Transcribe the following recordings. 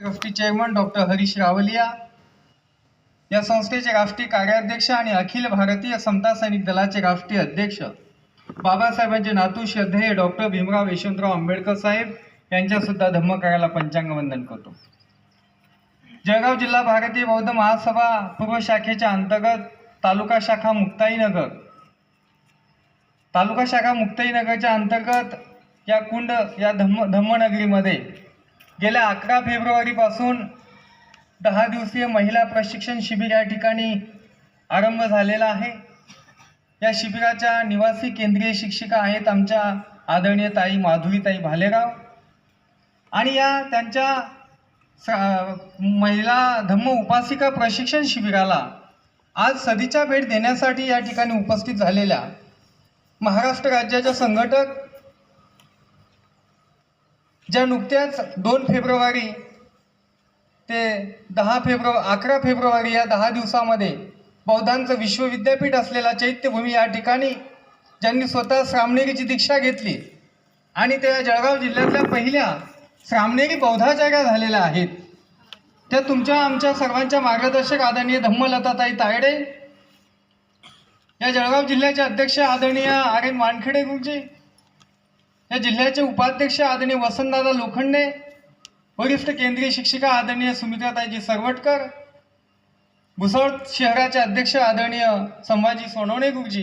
Trustee chairman doctor Harish Rawalia या संस्थेचे राष्ट्रीय कार्याध्यक्ष आणि अखिल भारतीय समता सैनिक दलाचे राष्ट्रीय अध्यक्ष. बाबासाहेबांचे नातू श्रद्धेय डॉक्टर भीमराव यशवंतराव आंबेडकर साहेब यांच्यासुद्धा धम्मकाराला पंचांग वंदन करतो. जळगाव जिल्हा भारतीय बौद्ध महासभा पूर्व शाखेच्या अंतर्गत तालुका शाखा मुक्ताईनगर. तालुका शाखा मुक्ताईनगरच्या अंतर्गत या कुंड या धम्म धम्मनगरीमध्ये गेल्या अकरा फेब्रुवारीपासून दहा दिवसीय महिला प्रशिक्षण शिबिर या ठिकाणी आरंभ झालेला आहे. या शिबिराच्या निवासी केंद्रीय शिक्षिका आहेत आमच्या आदरणीय ताई माधुरीताई भालेराव. आणि या त्यांच्या स- महिला धम्म उपासिका प्रशिक्षण शिबिराला आज सदीच्या भेट देण्यासाठी या ठिकाणी उपस्थित झालेल्या महाराष्ट्र राज्याच्या संघटक ज्या नुकत्याच दोन फेब्रुवारी ते दहा फेब्रुवारी अकरा फेब्रुवारी या दहा दिवसामध्ये बौद्धांचं विश्वविद्यापीठ असलेला चैत्यभूमी या ठिकाणी ज्यांनी स्वतः श्रामणेरीची दीक्षा घेतली आणि त्या जळगाव जिल्ह्यातल्या पहिल्या श्रामणेरी बौद्धाचार्या झालेल्या आहेत. त्या तुमच्या आमच्या सर्वांच्या मार्गदर्शक आदरणीय धम्मलताताई तायडे या जळगाव जिल्ह्याचे अध्यक्ष आदरणीय आर एन वानखेडे गुरुजी या जिल्ह्याचे उपाध्यक्ष आदरणीय वसंतदादा लोखंडे वरिष्ठ केंद्रीय शिक्षिका आदरणीय सुमित्राताईजी सरवटकर भुसावळ शहराचे अध्यक्ष आदरणीय संभाजी सोनवणे गुरुजी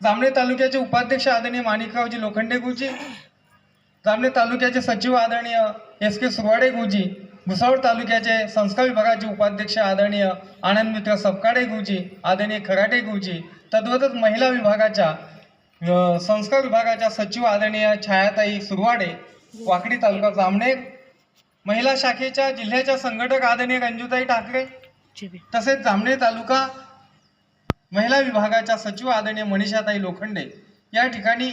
जामणे तालुक्याचे उपाध्यक्ष आदरणीय माणिकरावजी लोखंडे गुरुजी जामणे तालुक्याचे सचिव आदरणीय एस के सुरवाडे गुरुजी भुसावळ तालुक्याचे संस्कार विभागाचे उपाध्यक्ष आदरणीय आनंद मित्र सपकाडे गुरुजी आदरणीय खराटे गुरुजी तद्वतच महिला विभागाच्या संस्कार विभागाच्या सचिव आदरणीय छायाताई सुरवाडे वाकडी तालुका जामनेर महिला शाखेच्या जिल्ह्याच्या संघटक आदरणीय रंजूताई ठाकरे तसेच जामनेर तालुका महिला विभागाच्या सचिव आदरणीय मनीषाताई लोखंडे. या ठिकाणी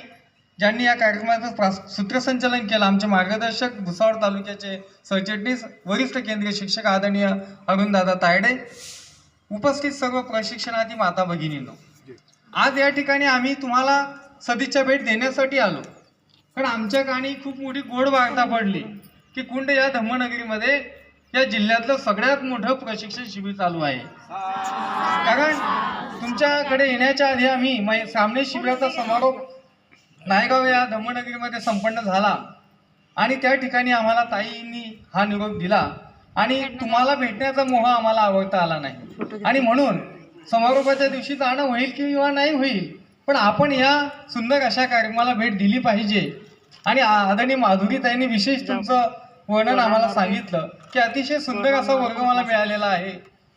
ज्यांनी या कार्यक्रमाचं प्रास- सूत्रसंचालन केलं आमचे मार्गदर्शक भुसावळ तालुक्याचे सरचिटणीस वरिष्ठ केंद्रीय शिक्षक आदरणीय अरुणदादा तायडे उपस्थित सर्व प्रशिक्षणार्थी माता भगिनींनो. आज या ठिकाणी आम्ही तुम्हाला सदिच्छा भेट देण्यासाठी आलो. पण आमच्या कानी खूप मोठी गोड वार्ता पडली की कुंड या धम्मनगरीमध्ये या जिल्ह्यातलं सगळ्यात मोठं प्रशिक्षण शिबिर चालू आहे. कारण तुमच्याकडे येण्याच्या आधी आम्ही मै- सामने शिबिराचा समारोप नायगाव या धम्मनगरीमध्ये संपन्न झाला. आणि त्या ठिकाणी आम्हाला ताईंनी हा निरोप दिला. आणि तुम्हाला भेटण्याचा मोह आम्हाला आवडता आला नाही. आणि म्हणून समारोपाच्या दिवशी जाणं होईल किंवा नाही होईल पण आपण या सुंदर अशा कार्यक्रमाला भेट दिली पाहिजे. आणि आदरणीय माधुरीताईंनी विशेष तुमचं वर्णन आम्हाला सांगितलं की अतिशय सुंदर असा वर्ग मला मिळालेला आहे.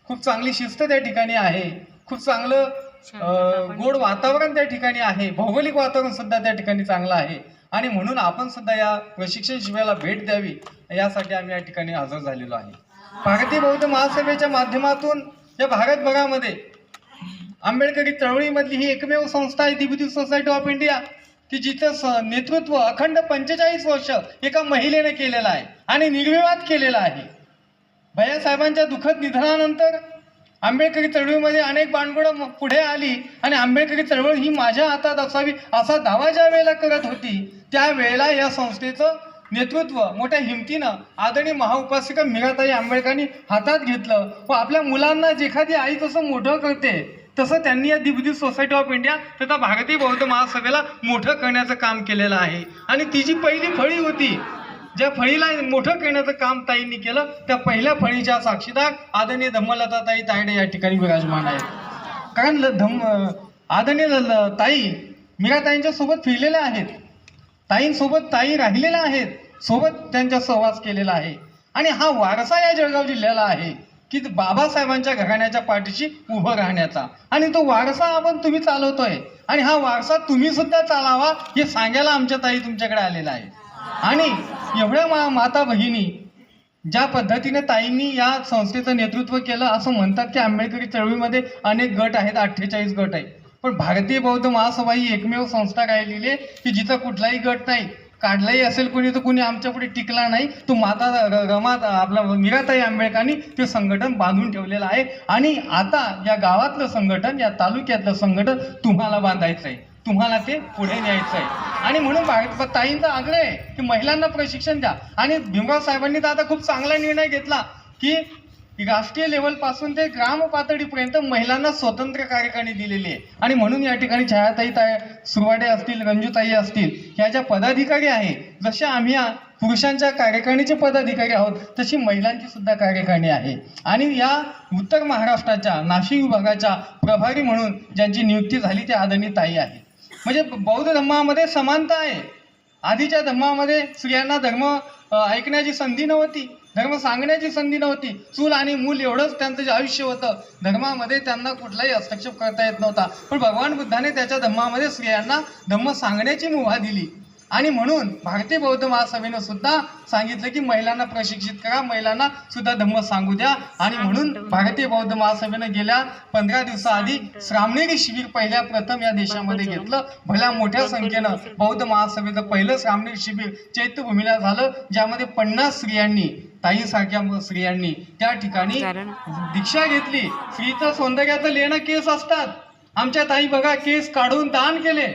खूप चांगली शिस्त त्या ठिकाणी आहे. खूप चांगलं गोड वातावरण त्या ठिकाणी आहे. भौगोलिक वातावरण सुद्धा त्या ठिकाणी चांगलं आहे. आणि म्हणून आपण सुद्धा या प्रशिक्षण शिबिराला भेट द्यावी यासाठी आम्ही या ठिकाणी हजर झालेलो आहे. भारतीय बौद्ध महासभेच्या माध्यमातून या भारतभरामध्ये आंबेडकरी चळवळीमधली ही एकमेव संस्था आहे दिबुदी सोसायटी ऑफ इंडिया की जिचं स- नेतृत्व अखंड पंचेचाळीस वर्ष एका महिलेने केलेलं आहे आणि निर्विवाद केलेलं आहे. भैयासाहेबांच्या दुःखद निधनानंतर आंबेडकरी चळवळीमध्ये अनेक बाणगुडं पुढे आली आणि आंबेडकरी चळवळ ही माझ्या हातात असावी असा दावा ज्या वेळेला करत होती त्यावेळेला या संस्थेचं नेतृत्व मोठ्या हिमतीनं आदरणीय महाउपासिका मिराताई आंबेडकरांनी हातात घेतलं व आपल्या मुलांना जेखादी आई तसं मोठं करते तसं त्यांनी या दिबुदी सोसायटी ऑफ इंडिया तथा भारतीय बौद्ध महासभेला मोठं करण्याचं काम केलेलं आहे. आणि तिची पहिली फळी होती ज्या फळीला मोठं करण्याचं काम ताईंनी केलं त्या पहिल्या फळीच्या साक्षीदार आदरणीय धम्मलताताई तायडे या ठिकाणी विराजमान आहेत. कारण ल- धम्म आदरणीय ल- ल- ताई सोबत फिरलेल्या आहेत. ताईंसोबत ताई राहिलेल्या आहेत. सोबत त्यांचा सहवास केलेला आहे. आणि हा वारसा या जळगाव जिल्ह्याला आहे. की बाबासाहेबांच्या घराण्याच्या पाठीशी उभं राहण्याचा. आणि तो वारसा आपण तुम्ही चालवतोय. आणि हा वारसा तुम्ही सुद्धा चालावा हे सांगायला आमच्या ताई तुमच्याकडे आलेला आहे. आणि एवढ्या मा माता बहिणी ज्या पद्धतीने ताईंनी या संस्थेचं नेतृत्व केलं असं म्हणतात की आंबेडकरी चळवळीमध्ये अनेक गट आहेत अठ्ठेचाळीस गट आहेत. पण भारतीय बौद्ध महासभा ही एकमेव संस्था राहिलेली आहे की जिथं कुठलाही गट नाही. काढलाही असेल कोणी तर कोणी आमच्या पुढे टिकला नाही. तो माता र- रमा आपला मीराताई आंबेडकरांनी ते संघटन बांधून ठेवलेलं आहे. आणि आता या गावातलं संघटन या तालुक्यातलं संघटन तुम्हाला बांधायचं आहे. तुम्हाला ते पुढे न्यायचं आहे. आणि म्हणून ताईंचा आग्रह आहे की महिलांना प्रशिक्षण द्या. आणि भीमराव साहेबांनी तर आता खूप चांगला निर्णय घेतला की राष्ट्रीय लेवलपासून ते ग्राम पातळीपर्यंत महिलांना स्वतंत्र कार्यकारिणी दिलेली आहे. आणि म्हणून या ठिकाणी छायाताई ताई सुरवाडे असतील रंजूताई असतील ह्या ज्या पदाधिकारी आहे जसे आम्ही या पुरुषांच्या कार्यकारिणीचे पदाधिकारी आहोत तशी महिलांची सुद्धा कार्यकारिणी आहे. आणि या उत्तर महाराष्ट्राच्या नाशिक विभागाच्या प्रभारी म्हणून ज्यांची नियुक्ती झाली ती आदरणीय ताई आहे म्हणजे बौद्ध धर्मामध्ये समानता आहे. आधीच्या धर्मामध्ये स्त्रियांना धर्म ऐकण्याची संधी नव्हती. धर्म सांगण्याची संधी नव्हती. चूल आणि मूल एवढंच त्यांचं जे आयुष्य होतं धर्मामध्ये त्यांना कुठलाही हस्तक्षेप करता येत नव्हता. पण भगवान बुद्धाने त्याच्या धर्मामध्ये स्त्रियांना धर्म सांगण्याची मुभा दिली. आणि म्हणून भारतीय बौद्ध महासभेनं सुद्धा सांगितलं की महिलांना प्रशिक्षित करा महिलांना सुद्धा धम्म सांगू द्या. आणि म्हणून भारतीय बौद्ध महासभेनं गेल्या पंधरा दिवसाआधी श्रामणेरी शिबिर पहिल्या प्रथम या देशामध्ये घेतलं. भल्या मोठ्या संख्येनं बौद्ध महासभेचं पहिलं श्रामणेरी शिबिर चैत्यभूमीला झालं ज्यामध्ये पन्नास स्त्रियांनी ताईसारख्या स्त्रियांनी त्या ठिकाणी दीक्षा घेतली. स्त्रीचं सौंदर्याचं लेणं केस असतात. आमच्या ताई बघा केस काढून दान केले.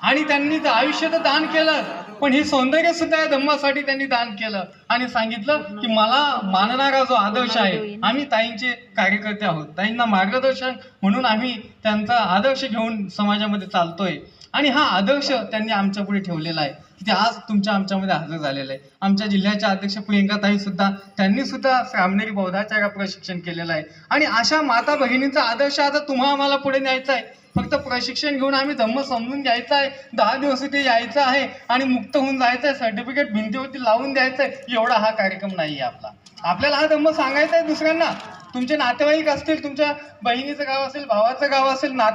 आणि त्यांनी आयुष्य तर दान केलं. पण हे सौंदर्य सुद्धा या धम्मासाठी त्यांनी दान केलं. आणि सांगितलं की मला मानणारा जो आदर्श आहे आम्ही ताईंचे कार्यकर्ते आहोत. ताईंना मार्गदर्शन म्हणून आम्ही त्यांचा आदर्श घेऊन समाजामध्ये चालतोय. आणि हा आदर्श त्यांनी आमच्या पुढे ठेवलेला आहे. की ते आज तुमच्या आमच्यामध्ये हजर झालेला आहे. आमच्या जिल्ह्याच्या अध्यक्ष प्रियंकाताई सुद्धा त्यांनी सुद्धा श्रामणेरी बौद्धाचार्य प्रशिक्षण केलेलं आहे. आणि अशा माता बहिणींचा आदर्श आता तुम्हा आम्हाला पुढे न्यायचा आहे. फक्त प्रशिक्षण घेऊन आम्ही धम्म समजून घ्यायचा आहे. दहा दिवस इथे यायचं आहे आणि मुक्त होऊन जायचं आहे. सर्टिफिकेट भिंतीवरती लावून द्यायचं आहे. एवढा हा कार्यक्रम नाही आहे आपला. आपल्याला हा धम्म सांगायचा आहे दुसऱ्यांना. तुमचे नातेवाईक असतील तुमच्या बहिणीचं गाव असेल भावाचं गाव असेल नाते